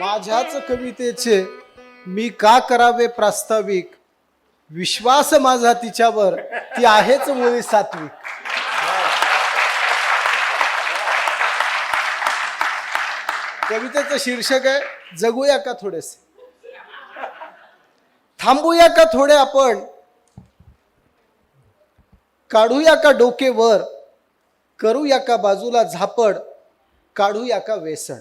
माझ्याच कवितेचे मी का करावे प्रास्ताविक? विश्वास माझा तिच्यावर ती आहेच मुळी सात्विक. कवितेचं शीर्षक आहे जगूया का थोडेसे? थांबूया का थोडे आपण? काढूया का डोके करू करूया का बाजूला झापड काढूया का वेसण.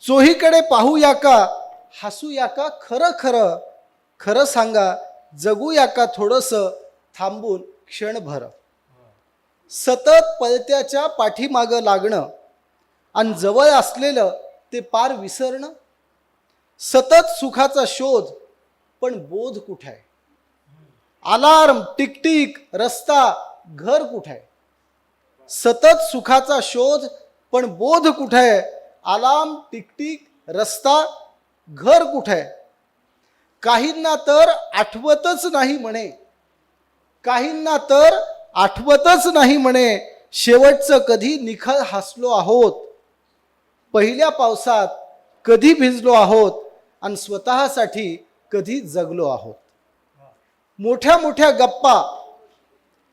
चोहीकडे पाहूया का हसूया का खरं खरं खरं सांगा जगूया का थोडस थांबून क्षणभर. सतत पलत्याच्या पाठीमागं लागणं आणि जवळ असलेलं ते पार विसरणं. सतत सुखाचा शोध पण बोध कुठे आहे? अलार्म टिकटिक रस्ता घर कुठे आहे? सतत सुखाचा शोध पण बोध कुठे? आहे आलाम टिकटिक रस्ता घर कुठे? आहे काहींना तर आठवतच नाही म्हणे. काहींना तर आठवतच नाही म्हणे. शेवटचं कधी निखळ हसलो आहोत? पहिल्या पावसात कधी भिजलो आहोत? आणि स्वतःसाठी कधी जगलो आहोत? मोठ्या मोठ्या गप्पा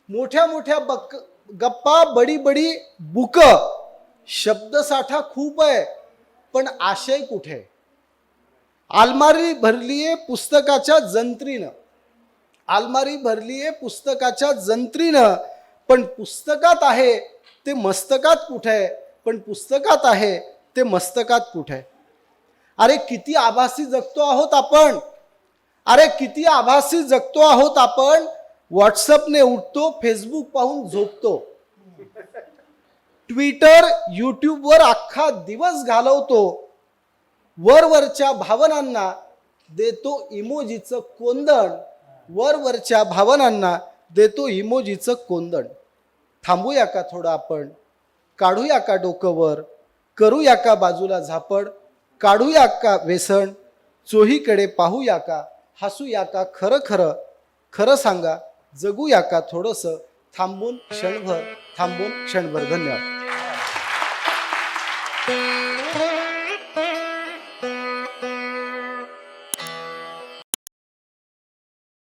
मोठ्या मोठ्या बक गप्पा बडी बडी बुक. शब्दसाठा खूप आहे पण आशय कुठे? आहे? आलमारी भरलीये पुस्तकाच्या जंत्रीनं. आलमारी भरलीये पुस्तकाच्या जंत्रीनं पण पुस्तकात आहे ते मस्तकात कुठे? आहे पण पुस्तकात आहे ते मस्तकात कुठे? अरे किती आभासी जगतो आहोत आपण. अरे किती आभासी जगतो आहोत आपण. व्हॉट्सअपने उठतो फेसबुक पाहून झोपतो. ट्विटर यूट्यूबवर अख्खा दिवस घालवतो. वरवरच्या भावनांना देतो इमोजीचं कोंदण. वरवरच्या भावनांना देतो इमोजीचं कोंदण. थांबूया का थोडं आपण? काढूया का डोकंवर? करूया का बाजूला झापड? काढूया का वेसण चोहीकडे पाहूया का? हसूया का खरं खरं? खरं सांगा. जगूया का थोडंसं? थांबून क्षणभर थांबून क्षणभर. धन्यवाद.